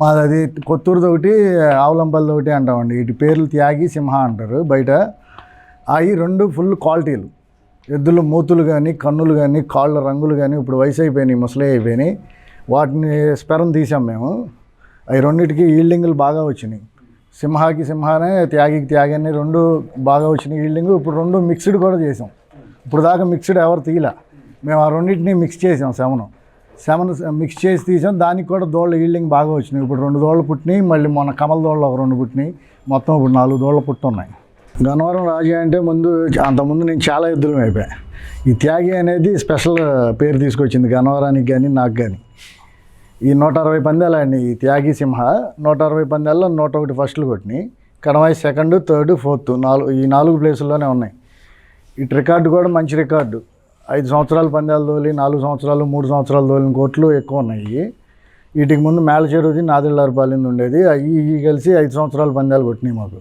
మాది అది కొత్తూరుది ఒకటి ఆవులంపల్లిది ఒకటి అంటామండి. వీటి పేర్లు త్యాగి సింహ అంటారు బయట. అవి రెండు ఫుల్ క్వాలిటీలు. ఎద్దులు మూతులు కానీ కన్నులు కానీ కాళ్ళ రంగులు కానీ ఇప్పుడు వయసు అయిపోయినాయి ముసలి అయిపోయినాయి. వాటిని స్పెరం తీసాం మేము. అవి రెండింటికి ఈల్డింగ్లు బాగా వచ్చినాయి. సింహాకి సింహానే త్యాగికి త్యాగి అని రెండు బాగా వచ్చినాయి ఈల్డింగ్ ఇప్పుడు రెండు మిక్స్డ్ కూడా చేసాం. ఇప్పుడు దాకా మిక్స్డ్ ఎవరు తీయలే. మేము ఆ రెండింటిని మిక్స్ చేసాం శవనం సెవెన్ మిక్స్ చేసి తీసాం. దానికి కూడా దోళ్ళ ఈల్డింగ్ బాగా వచ్చినాయి. ఇప్పుడు రెండు దోళ్ళు పుట్టినాయి. మళ్ళీ మొన్న కమల దోళ్ళు ఒక రెండు పుట్టినాయి. మొత్తం ఇప్పుడు నాలుగు దోళ్ళు పుట్టున్నాయి. గన్నవరం రాజు అంటే ముందు అంతకుముందు నేను చాలా ఎద్దులు అయిపోయా. ఈ త్యాగి అనేది స్పెషల్ పేరు తీసుకొచ్చింది గన్నవరానికి కానీ నాకు కానీ ఈ నూట అరవై పందాలు అండి. ఈ త్యాగి సింహ నూట అరవై పందాల్లో నూట ఒకటి ఫస్ట్లు కొట్టినాయి. కడవాయి సెకండ్ థర్డ్ ఫోర్త్ నాలుగు ఈ నాలుగు ప్లేసుల్లోనే ఉన్నాయి. ఇటు రికార్డు కూడా మంచి రికార్డు. ఐదు సంవత్సరాలు పందాలు తోలి నాలుగు సంవత్సరాలు మూడు సంవత్సరాలు తోలిన కోట్లు ఎక్కువ ఉన్నాయి. వీటికి ముందు మేళ చెరువుది నాదిళ్ళారిపాలెంది ఉండేది అవి ఇవి కలిసి ఐదు సంవత్సరాలు పందాలు కొట్టినాయి మాకు.